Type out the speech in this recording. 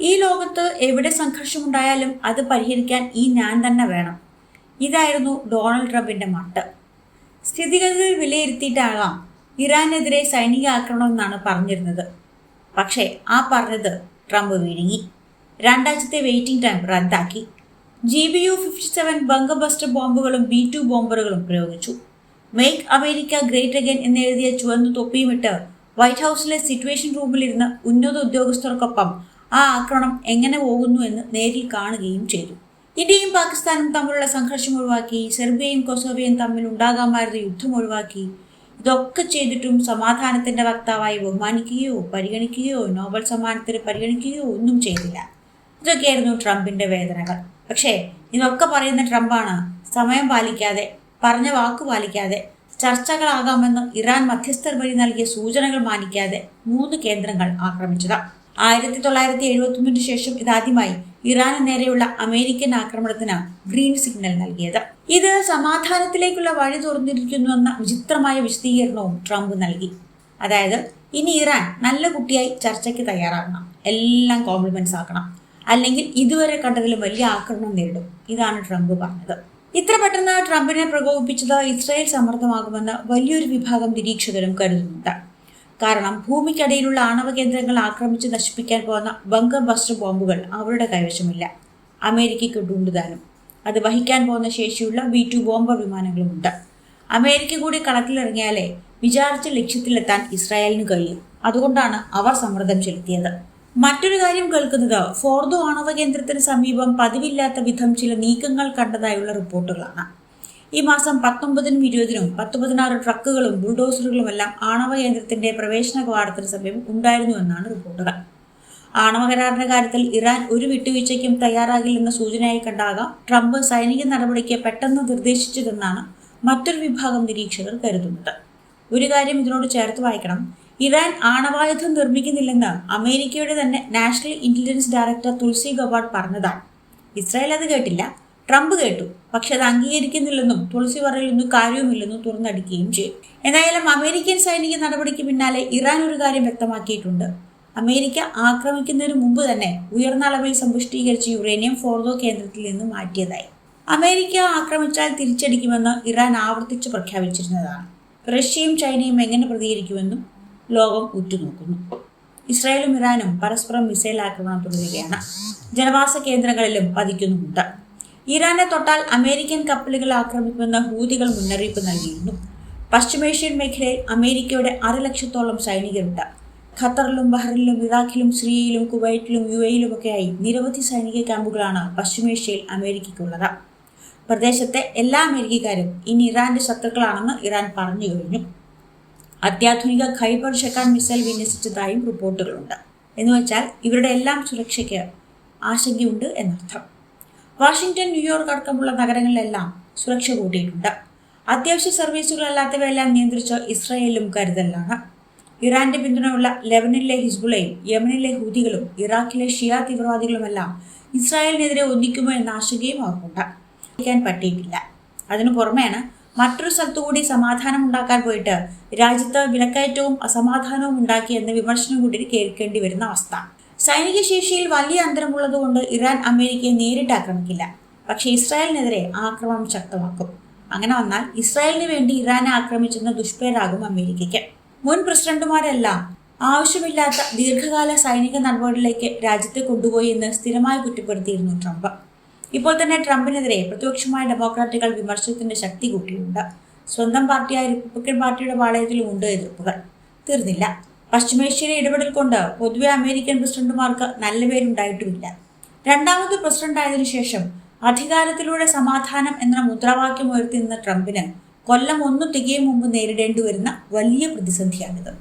ഈ ലോകത്ത് എവിടെ സംഘർഷമുണ്ടായാലും അത് പരിഹരിക്കാൻ ഈ ഞാൻ തന്നെ വേണം. ഇതായിരുന്നു ഡൊണാൾഡ് ട്രംപിന്റെ മട്ട്. സ്ഥിതിഗതികൾ വിലയിരുത്തിയിട്ടാകാം ഇറാനെതിരെ സൈനിക ആക്രമണം എന്നാണ് പറഞ്ഞിരുന്നത്. പക്ഷേ ആ പറഞ്ഞത് ട്രംപ് വിഴുങ്ങി. രണ്ടാഴ്ചത്തെ വെയിറ്റിംഗ് ടൈം റദ്ദാക്കി. G B U fifty seven bunker buster ബോംബുകളും B two ബോംബറുകളും പ്രയോഗിച്ചു. മേക്ക് അമേരിക്ക ഗ്രേറ്റ് അഗൈൻ എന്നെഴുതിയ ചുവന്ന തൊപ്പിയുമിട്ട് വൈറ്റ് ഹൗസിലെ സിറ്റുവേഷൻ റൂമിലിരുന്ന് ഉന്നത ഉദ്യോഗസ്ഥർക്കൊപ്പം ആ ആക്രമണം എങ്ങനെ പോകുന്നു എന്ന് നേരിൽ കാണുകയും ചെയ്തു. ഇന്ത്യയും പാകിസ്ഥാനും തമ്മിലുള്ള സംഘർഷം ഒഴിവാക്കി സെർബിയയും കൊസോവയും തമ്മിൽ ഉണ്ടാകാമായിരുന്ന യുദ്ധം ഒഴിവാക്കി. ഇതൊക്കെ ചെയ്തിട്ടും സമാധാനത്തിന്റെ വക്താവായി ബഹുമാനിക്കുകയോ പരിഗണിക്കുകയോ നോബൽ സമ്മാനത്തിന് പരിഗണിക്കുകയോ ഒന്നും ചെയ്തില്ല. ഇതൊക്കെയായിരുന്നു ട്രംപിന്റെ വേദനകൾ. പക്ഷേ ഇതൊക്കെ പറയുന്ന ട്രംപാണ് സമയം പാലിക്കാതെ പറഞ്ഞ വാക്ക് പാലിക്കാതെ ചർച്ചകളാകാമെന്ന് ഇറാൻ മധ്യസ്ഥർ വഴി നൽകിയ സൂചനകൾ മാനിക്കാതെ മൂന്ന് കേന്ദ്രങ്ങൾ ആക്രമിച്ചത്. ആയിരത്തി തൊള്ളായിരത്തി എഴുപത്തി ശേഷം ഇതാദ്യമായി ഇറാന് നേരെയുള്ള അമേരിക്കൻ ആക്രമണത്തിന് ഗ്രീൻ സിഗ്നൽ നൽകിയത്. ഇത് സമാധാനത്തിലേക്കുള്ള വഴി തുറന്നിരിക്കുന്നുവെന്ന വിചിത്രമായ വിശദീകരണവും ട്രംപ് നൽകി. അതായത് ഇനി ഇറാൻ നല്ല കുട്ടിയായി ചർച്ചയ്ക്ക് തയ്യാറാകണം. എല്ലാം കോംപ്ലിമെന്റ്സ് ആക്കണം. അല്ലെങ്കിൽ ഇതുവരെ കണ്ടതിലും വലിയ ആക്രമണം നേരിടും. ഇതാണ് ട്രംപ് പറഞ്ഞത്. ഇത്ര പെട്ടെന്ന് ട്രംപിനെ പ്രകോപിപ്പിച്ചത് ഇസ്രായേൽ സമ്മർദ്ദമാകുമെന്ന് വലിയൊരു വിഭാഗം നിരീക്ഷകരും കരുതുന്നുണ്ട്. കാരണം ഭൂമിക്കടിയിലുള്ള ആണവ കേന്ദ്രങ്ങൾ ആക്രമിച്ച് നശിപ്പിക്കാൻ പോകുന്ന ബങ്കർ ബസ്റ്റർ ബോംബുകൾ അവരുടെ കൈവശമില്ല. അമേരിക്കയ്ക്ക് ഡൂണ്ടുതാനും അത് വഹിക്കാൻ പോകുന്ന ശേഷിയുള്ള ബി ടു ബോംബർ വിമാനങ്ങളുമുണ്ട്. അമേരിക്ക കൂടി കണക്കിലിറങ്ങിയാലേ വിചാരിച്ച ലക്ഷ്യത്തിലെത്താൻ ഇസ്രായേലിന് കഴിയും. അതുകൊണ്ടാണ് അവർ സമ്മർദ്ദം ചെലുത്തിയത്. മറ്റൊരു കാര്യം കേൾക്കുന്നത് ഫോർദോ ആണവ കേന്ദ്രത്തിന് സമീപം പതിവില്ലാത്ത വിധം ചില നീക്കങ്ങൾ കണ്ടതായുള്ള റിപ്പോർട്ടുകളാണ്. ഈ മാസം പത്തൊമ്പതിനും ഇരുപതിനും പത്ത് പതിനാറ് ട്രക്കുകളും ബുൾഡോസറുകളുമെല്ലാം ആണവ കേന്ദ്രത്തിന്റെ പ്രവേശന കവാടത്തിന് സമീപം ഉണ്ടായിരുന്നുവെന്നാണ് റിപ്പോർട്ടുകൾ. ആണവ കരാറിന്റെ കാര്യത്തിൽ ഇറാൻ ഒരു വിട്ടുവീഴ്ചയ്ക്കും തയ്യാറാകില്ലെന്ന സൂചനയായി കണ്ടാകാം ട്രംപ് സൈനിക നടപടിക്ക് പെട്ടെന്ന് നിർദ്ദേശിച്ചതെന്നാണ് മറ്റൊരു വിഭാഗം നിരീക്ഷകർ കരുതുന്നത്. ഒരു കാര്യം ഇതിനോട് ചേർത്ത് വായിക്കണം. ഇറാൻ ആണവായുധം നിർമ്മിക്കുന്നില്ലെന്ന് അമേരിക്കയുടെ തന്നെ national intelligence director Tulsi Gabbard പറഞ്ഞതാണ് ഇസ്രായേൽ അത് കേട്ടില്ല. ട്രംപ് കേട്ടു. പക്ഷെ അത് അംഗീകരിക്കുന്നില്ലെന്നും തുളസി പറയുന്നൊന്നും കാര്യവുമില്ലെന്നും തുറന്നടിക്കുകയും ചെയ്യും എന്തായാലും അമേരിക്കൻ സൈനിക നടപടിക്ക് പിന്നാലെ ഇറാൻ ഒരു കാര്യം വ്യക്തമാക്കിയിട്ടുണ്ട്. അമേരിക്ക ആക്രമിക്കുന്നതിന് മുമ്പ് തന്നെ ഉയർന്ന അളവിൽ സമ്പുഷ്ടീകരിച്ച യുറേനിയം ഫോർദോ കേന്ദ്രത്തിൽ നിന്ന് മാറ്റിയതായി. അമേരിക്ക ആക്രമിച്ചാൽ തിരിച്ചടിക്കുമെന്ന് ഇറാൻ ആവർത്തിച്ച് പ്രഖ്യാപിച്ചിരുന്നതാണ്. റഷ്യയും ചൈനയും എങ്ങനെ പ്രതികരിക്കുമെന്നും ലോകം ഉറ്റുനോക്കുന്നു. ഇസ്രായേലും ഇറാനും പരസ്പരം മിസൈൽ ആക്രമണം തുടരുകയാണ്. ജനവാസ കേന്ദ്രങ്ങളിലും പതിക്കുന്നുമുണ്ട്. ഇറാനെ തൊട്ടാൽ അമേരിക്കൻ കപ്പലുകൾ ആക്രമിക്കുമെന്ന ഹൂതികൾ മുന്നറിയിപ്പ് നൽകിയിരുന്നു. പശ്ചിമേഷ്യൻ മേഖലയിൽ അമേരിക്കയുടെ അരലക്ഷത്തോളം സൈനികരുണ്ട്. ഖത്തറിലും ബഹ്റിനിലും ഇറാഖിലും സിറിയയിലും കുവൈറ്റിലും യു എയിലുമൊക്കെയായി നിരവധി സൈനിക ക്യാമ്പുകളാണ് പശ്ചിമേഷ്യയിൽ അമേരിക്കയ്ക്കുള്ളത്. പ്രദേശത്തെ എല്ലാ അമേരിക്കക്കാരും ഇനി ഇറാന്റെ ശത്രുക്കളാണെന്ന് ഇറാൻ പറഞ്ഞു കഴിഞ്ഞു. അത്യാധുനിക ഖൈബർ ഷെക്കാൻ മിസൈൽ വിന്യസിച്ചതായും റിപ്പോർട്ടുകളുണ്ട്. എന്നുവെച്ചാൽ ഇവരുടെ എല്ലാം സുരക്ഷയ്ക്ക് ആശങ്കയുണ്ട് എന്നർത്ഥം. വാഷിംഗ്ടൺ ന്യൂയോർക്ക് അടക്കമുള്ള നഗരങ്ങളിലെല്ലാം സുരക്ഷ കൂട്ടിയിട്ടുണ്ട്. അത്യാവശ്യ സർവീസുകളല്ലാത്തവയെല്ലാം നിയന്ത്രിച്ച് ഇസ്രായേലും കരുതലാണ്. ഇറാന്റെ പിന്തുണയുള്ള ലെബനിലെ ഹിസ്ബുളയും യമനിലെ ഹൂതികളും ഇറാഖിലെ ഷിയ തീവ്രവാദികളുമെല്ലാം ഇസ്രായേലിനെതിരെ ഒന്നിക്കുമോ എന്ന ആശങ്കയും അവർക്കുണ്ട്. പറ്റിയിട്ടില്ല. അതിനു പുറമെയാണ് മറ്റൊരു സ്ഥലത്തുകൂടി സമാധാനം ഉണ്ടാക്കാൻ പോയിട്ട് രാജ്യത്ത് വിലക്കയറ്റവും അസമാധാനവും ഉണ്ടാക്കി എന്ന വിമർശനം കൂടി കേൾക്കേണ്ടി വരുന്ന അവസ്ഥ. സൈനിക ശേഷിയിൽ വലിയ അന്തരമുള്ളതുകൊണ്ട് ഇറാൻ അമേരിക്കയെ നേരിട്ട് ആക്രമിക്കില്ല. പക്ഷേ ഇസ്രായേലിനെതിരെ ആക്രമണം ശക്തമാക്കും. അങ്ങനെ വന്നാൽ ഇസ്രായേലിന് വേണ്ടി ഇറാനെ ആക്രമിച്ചെന്ന ദുഷ്പേരാകും അമേരിക്കയ്ക്ക്. മുൻ പ്രസിഡന്റുമാരെല്ലാം ആവശ്യമില്ലാത്ത ദീർഘകാല സൈനിക നടപടികളിലേക്ക് രാജ്യത്തെ കൊണ്ടുപോയി എന്ന് സ്ഥിരമായി കുറ്റപ്പെടുത്തിയിരുന്നു ട്രംപ്. ഇപ്പോൾ തന്നെ ട്രംപിനെതിരെ പ്രതിപക്ഷമായ ഡെമോക്രാറ്റുകൾ വിമർശനത്തിന്റെ ശക്തി കൂട്ടിയിട്ടുണ്ട്. സ്വന്തം പാർട്ടിയായ റിപ്പബ്ലിക്കൻ പാർട്ടിയുടെ പാളയത്തിലും ഉണ്ട് എതിർപ്പുകൾ. തീർന്നില്ല. പശ്ചിമേഷ്യയിലെ ഇടപെടൽ കൊണ്ട് പൊതുവെ അമേരിക്കൻ പ്രസിഡന്റുമാർക്ക് നല്ല പേരുണ്ടായിട്ടുമില്ല. രണ്ടാമത് പ്രസിഡന്റ് ആയതിനു ശേഷം അധികാരത്തിലൂടെ സമാധാനം എന്ന മുദ്രാവാക്യം ഉയർത്തി നിന്ന ട്രംപിന് കൊല്ലം ഒന്ന് തികയും മുമ്പ് നേരിടേണ്ടി വരുന്ന വലിയ പ്രതിസന്ധിയാണിത്.